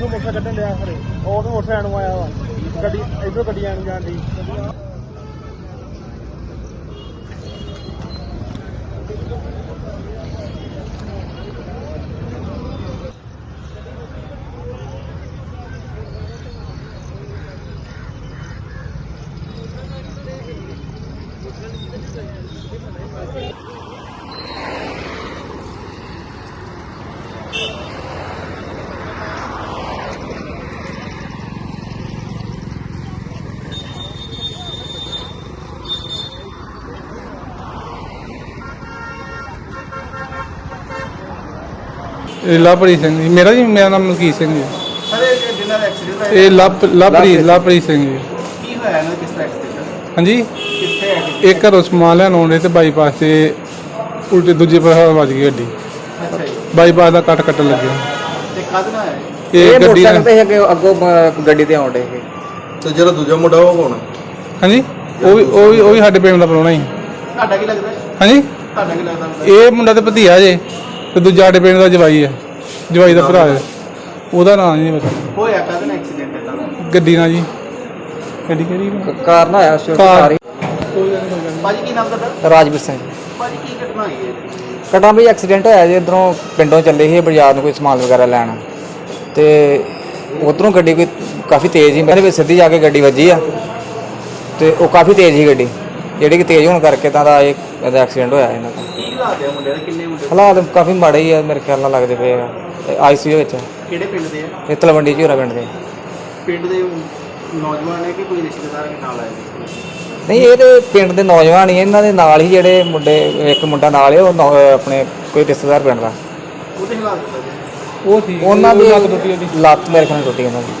ਕੱਢਣ ਲਿਆ ਖਰੇ ਉਹ ਤੋਂ ਮੋਟਰਸਾਈਕਲ ਨੂੰ ਆਇਆ ਵਾ। ਗੱਡੀ ਇਧਰੋਂ ਗੱਡੀ ਆਣ ਜਾਂਦੀ ਇਹ ਲਵਪ੍ਰੀਤ ਸਿੰਘ ਜੀ। ਮੇਰਾ ਜੀ ਮੇਰਾ ਨਾਮ ਮਲਕੀਤ ਸਿੰਘ ਜੀ। ਸਰ ਇਹ ਜਿੰਨਾ ਦਾ ਐਕਸੀਡੈਂਟ ਹੋਇਆ ਇਹ ਲਵ ਲਵਪ੍ਰੀਤ ਲਵਪ੍ਰੀਤ ਸਿੰਘ। ਜੀ। ਕੀ ਹੋਇਆ ਇਹਨਾਂ ਕਿਸ ਤਰ੍ਹਾਂ ਐਕਸੀਡੈਂਟ ਹਾਂਜੀ? ਕਿੱਥੇ ਹੈ ਇਹ ਘਰੋਂ ਸਮਾਨ ਲੈਣ ਆਉਂਦੇ ਤੇ ਬਾਈਪਾਸ ਤੇ ਉਲਟੇ ਦੂਜੇ ਪਾਸੇ ਵੱਜ ਗਈ ਗੱਡੀ। ਅੱਛਾ ਜੀ। ਬਾਈਪਾਸ ਦਾ ਕੱਟ ਕੱਟ ਲੱਗਿਆ ਤੇ ਕਦ ਨਾ ਆਇਆ ਇਹ ਗੱਡੀ ਮੋਟਰਸਾਈਕਲ ਤੇ ਅੱਗੇ ਅੱਗੋਂ ਅਹ, ਗੱਡੀ ਤੇ ਆਉਂਦੇ ਇਹ ਤੇ ਜਿਹੜਾ ਦੂਜਾ ਮੁੰਡਾ ਉਹ ਕੌਣ ਹਾਂਜੀ? ਉਹ ਵੀ ਉਹ ਵੀ ਉਹ ਵੀ ਸਾਡੇ ਪਿੰਡ ਦਾ ਪ੍ਰਾਹੁਣਾ ਹੀ ਤੁਹਾਡਾ ਕੀ ਲੱਗਦਾ? ਹਾਂਜੀ? ਤੁਹਾਡਾ ਕੀ ਲੱਗਦਾ? ਇਹ ਮੁੰਡਾ ਤੇ ਭਤੀਆ ਜੇ। ਤੇ ਦੂਜਾ ਸਾਡੇ ਪਿੰਡ ਦਾ ਜਵਾਈ ਹੈ ਜਵਾਈ ਦਾ ਭਰਾ ਹੈ ਉਹਦਾ ਨਾਮ ਨਹੀਂ ਪਤਾ ਹੋਇਆ ਕਦ ਨਾ ਐਕਸੀਡੈਂਟ ਇਹਦਾ ਗੱਡੀ ਨਾਲ ਜੀ। ਗੱਡੀ ਕਿਹੜੀ? ਕਾਰ ਨਾ ਆਇਆ ਸੀ ਕਾਰ। ਕਾਰ ਭਾਜੀ ਕੀ ਨਾਮ ਤੁਹਾਡਾ? ਰਾਜਵੀਰ ਸਿੰਘ। ਭਾਜੀ ਕੀ ਘਟਨਾ ਹੋਈ ਹੈ? ਕਟਾਂ ਵੀ ਐਕਸੀਡੈਂਟ ਹੋਇਆ ਜੀ ਇਧਰੋਂ ਪਿੰਡੋਂ ਚੱਲੇ ਸੀ ਬਾਜ਼ਾਰ ਨੂੰ ਕੋਈ ਸਮਾਨ ਵਗੈਰਾ ਲੈਣ। ਤੇ ਉਧਰੋਂ ਗੱਡੀ ਕੋਈ ਕਾਫੀ ਤੇਜ਼ ਸੀ ਮੇਰੇ ਵਿੱਚ ਸਿੱਧੀ ਜਾ ਕੇ ਗੱਡੀ ਵੱਜੀ ਆ। ਤੇ ਉਹ ਕਾਫੀ ਤੇਜ਼ ਸੀ ਗੱਡੀ। ਜਿਹੜੀ ਕਿ ਤੇਜ਼ ਹੋਣ ਕਰਕੇ ਤਾਂ ਦਾ ਇਹ ਇਹਦਾ ਐਕਸੀਡੈਂਟ ਹੋਇਆ ਇਹਨਾਂ ਦਾ। ਕੀ ਹਾਲਾਤ ਹੈ ਮੁੰਡੇ ਦੇ? ਕਿੰਨੇ ਮੁੰਡੇ? ਹਾਲਾਤ ਕਾਫੀ ਮਾੜੇ ਹੀ ਆ ਮੇਰੇ ਖਿਆਲ ਨਾਲ ਲੱਗਦੇ ਪਏ ਆ। ਆਈਸੀਯੂ ਵਿੱਚ। ਕਿਹੜੇ ਪਿੰਡ ਦੇ ਆ? ਇਹ ਤਲਵੰਡੀ ਝੂਰਾ ਪਿੰਡ ਦੇ। ਪਿੰਡ ਦੇ ਨੌਜਵਾਨ ਨੇ ਕਿ ਕੋਈ ਰਿਸ਼ਤੇਦਾਰ ਦੇ ਨਾਲ ਆਏ ਨੇ? ਨਹੀਂ ਇਹ ਤੇ ਪਿੰਡ ਦੇ ਨੌਜਵਾਨ ਹੀ ਆ, ਇਹਨਾਂ ਦੇ ਨਾਲ ਹੀ ਜਿਹੜੇ ਮੁੰਡੇ ਇੱਕ ਮੁੰਡਾ ਨਾਲ ਹੈ ਉਹ ਨੌ- ਆਪਣੇ ਕੋਈ ਰਿਸ਼ਤੇਦਾਰ ਪਿੰਡ ਦਾ। ਉਹਦੇ ਹਾਲਾਤ ਦੱਸੋ ਜੀ। ਉਹ ਸੀ ਉਹਨਾਂ ਦੀ ਲੱਤ ਟੁੱਟੀ ਉਹਦੀ। ਲੱਤ ਮੇਰੇ ਖਿਆਲ ਨਾਲ ਟੁੱਟੀ ਉਹਨਾਂ ਦੀ।